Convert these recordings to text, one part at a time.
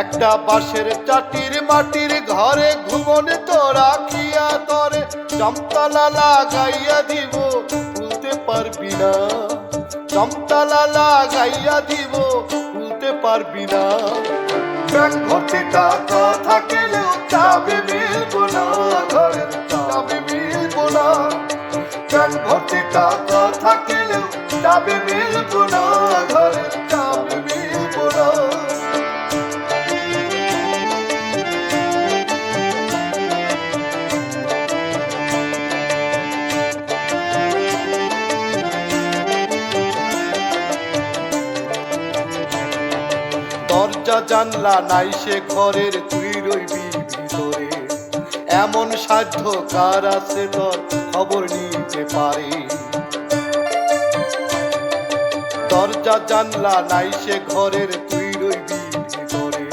একটা বাঁশের চাটির মাটির ঘরে ঘুমনে তো রাখিয়া তরে। চমতলা লাগাইয়া দিব, ভুলতে পারবি না। চমতলা লাগাইয়া দিব, ভুলতে পারবি না। ব্যাংক টাকা চাবি মিলব না দরজা জানলা নাই সে ঘরের তুই রইবি ভিতরে। এমন সাধ্য কার আছে তোর খবর নিতে পারে? দরজা জানলা নাই সে ঘরের তুই রইবি ভিতরে।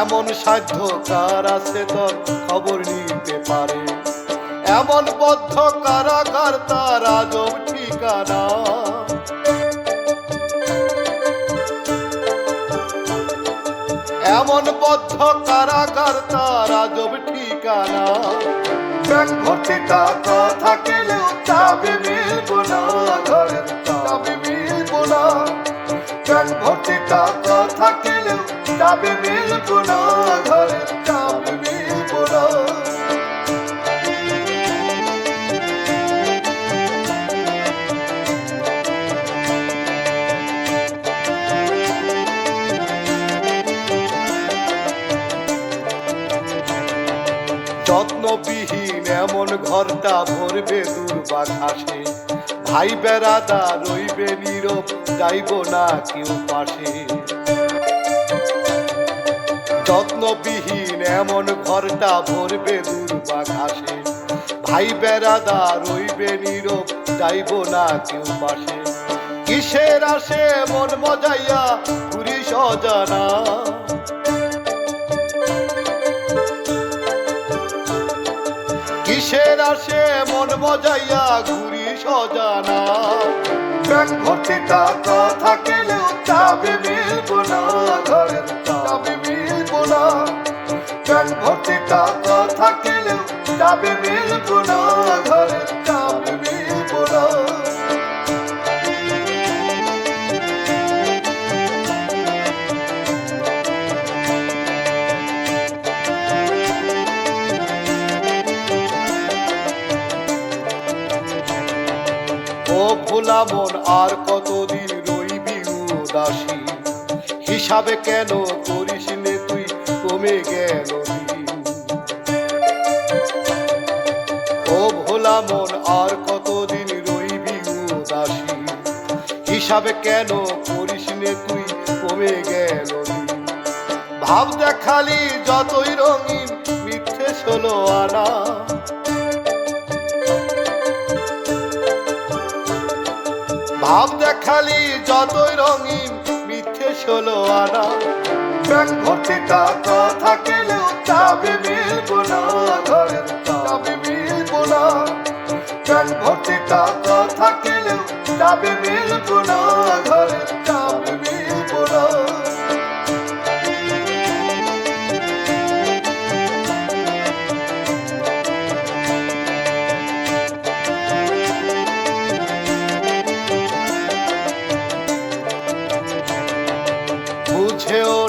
এমন সাধ্য কার আছে তোর খবর নিতে পারে? এমন বদ্ধ কারাগার তার আজব ঠিকানা। এমন বদ্ধ কারাগার, তার আজব ঠিকানা। ব্যাংক ভর্তি টাকা থাকলেও চাবি মিলবো না, ঘরের চাবি মিলবো না। ব্যাংক ভর্তি টাকা থাকলেও চাবি মিলবো না। যত্নবিহীন এমন ঘরটা ভরবে দুর্বার ঘাসে। ভাই বেড়াদা রইবে নীরব, যাইব না কেউ পাশে। যত্নবিহীন এমন ঘরটা ভরবে দুর্বা ঘাসে। ভাই বেড়াদা রইবে নীরব, যাইব না কেউ পাশে। কিসের আসে মন মজাইয়া, ঘুরি সজানা। কিসের আসে মন মজাইয়া ঘুরি সজানা। ব্যাংক ভর্তি টাকা থাকলেও চাবি মিলব না ও ভোলা মন, আর কতদিন রইবি উদাসী হিসাবে কেন করিস তুই, কমে গেল ও ভোলা মন, আর কতদিন রইবি উদাসী হিসাবে কেন করিস তুই, কমে গেল। ভাব দেখালি যতই রঙিন, মিথ্যে ষোলো আনা। ভাব দেখালি যতই রঙিন, মিথ্যে ষোলো আনা। ব্যাংক ভর্তি টাকা থাকলেও চাবি মিলবো না, ঘরের চাবি মিলবো না। ব্যাংক ভর্তি টাকা থাকলেও চাবি মিলবো না, ঘরের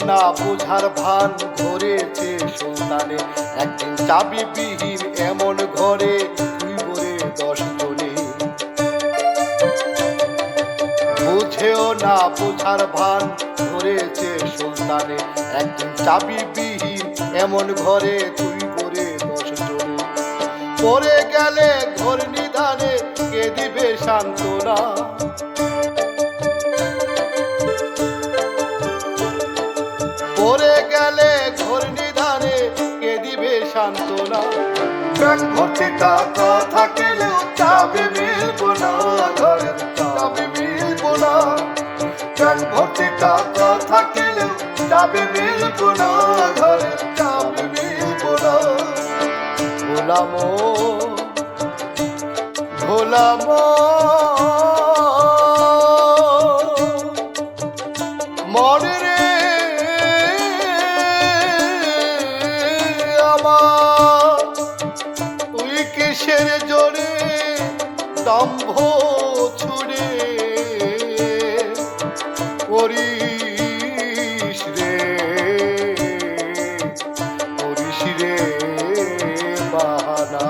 না বুঝার ভান ধরেছে সুলতানে একদিন চাবি বিহীন এমন ঘরে তুই করে দশ জনে। বুঝেও না বুঝার ভান ধরেছে সুলতানে একদিন চাবি বিহীন এমন ঘরে তুই করে দশ জনে। পরে গেলে ঘর নিধানে কে দিবে সান্ত্বনা? সান্ত্বনা। ব্যাংক ভর্তি টাকা থাকলেও চাবি মিলবো না, ঘরের চাবি মিলবো না। ব্যাংক ভর্তি টাকা থাকলেও চাবি মিলবো না, ঘরের চাবি মিলবো না। ভোলামো ভোলামো। দম্ভ ছুড়ে করিস রে করিস রে বাহানা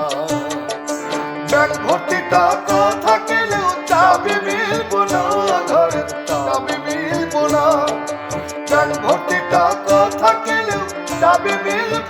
ব্যাগ ভর্তি টাকা থাকলেও চাবি মিলবো না ঘরে চাবি মিলবো না ব্যাগ ভর্তি টাকা থাকলেও চাবি মিলবো